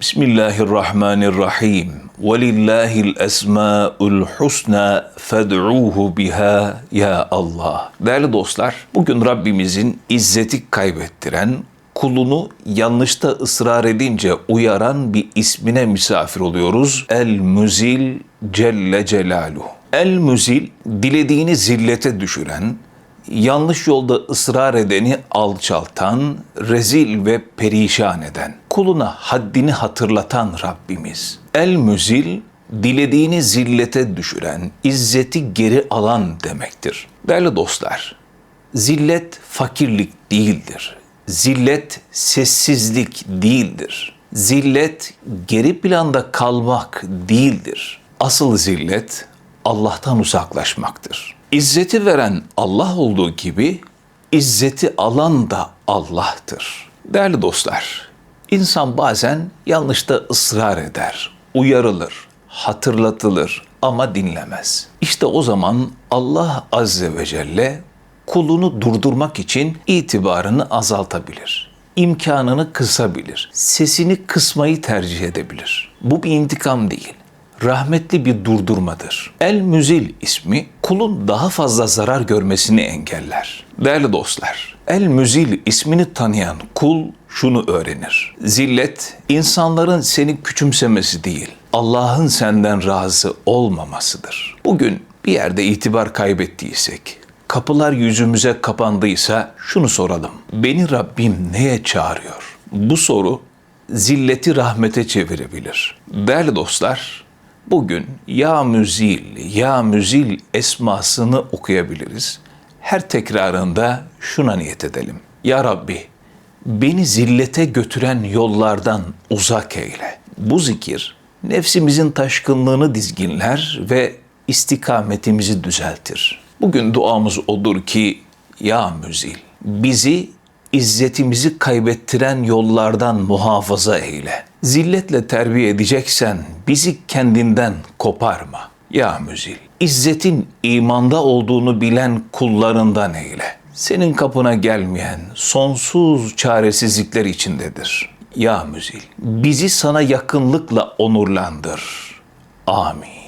Bismillahirrahmanirrahim. Velillahil esmaul husna fed'uhu biha ya Allah. Değerli dostlar, bugün Rabbimizin izzeti kaybettiren, kulunu yanlışta ısrar edince uyaran bir ismine misafir oluyoruz. El Müzil Celle Celaluhu. El Müzil, dilediğini zillete düşüren, yanlış yolda ısrar edeni alçaltan, rezil ve perişan eden, kuluna haddini hatırlatan Rabbimiz. El müzil, dilediğini zillete düşüren, izzeti geri alan demektir. Değerli dostlar, zillet fakirlik değildir. Zillet sessizlik değildir. Zillet geri planda kalmak değildir. Asıl zillet Allah'tan uzaklaşmaktır. İzzeti veren Allah olduğu gibi izzeti alan da Allah'tır. Değerli dostlar, insan bazen yanlışta ısrar eder, uyarılır, hatırlatılır ama dinlemez. İşte o zaman Allah Azze ve Celle kulunu durdurmak için itibarını azaltabilir. imkanını kısabilir. Sesini kısmayı tercih edebilir. Bu bir intikam değil rahmetli bir durdurmadır. El Müzil ismi kulun daha fazla zarar görmesini engeller. Değerli dostlar, El Müzil ismini tanıyan kul şunu öğrenir. Zillet insanların seni küçümsemesi değil, Allah'ın senden razı olmamasıdır. Bugün bir yerde itibar kaybettiysek, kapılar yüzümüze kapandıysa şunu soralım. Beni Rabbim neye çağırıyor? Bu soru zilleti rahmete çevirebilir. Değerli dostlar, bugün Ya Müzil, Ya Müzil esmasını okuyabiliriz. Her tekrarında şuna niyet edelim. Ya Rabbi, beni zillete götüren yollardan uzak eyle. Bu zikir nefsimizin taşkınlığını dizginler ve istikametimizi düzeltir. Bugün duamız odur ki ya müzil bizi izzetimizi kaybettiren yollardan muhafaza eyle. Zilletle terbiye edeceksen bizi kendinden koparma. Ya müzil, izzetin imanda olduğunu bilen kullarından eyle. Senin kapına gelmeyen sonsuz çaresizlikler içindedir. Ya müzil, bizi sana yakınlıkla onurlandır. Amin.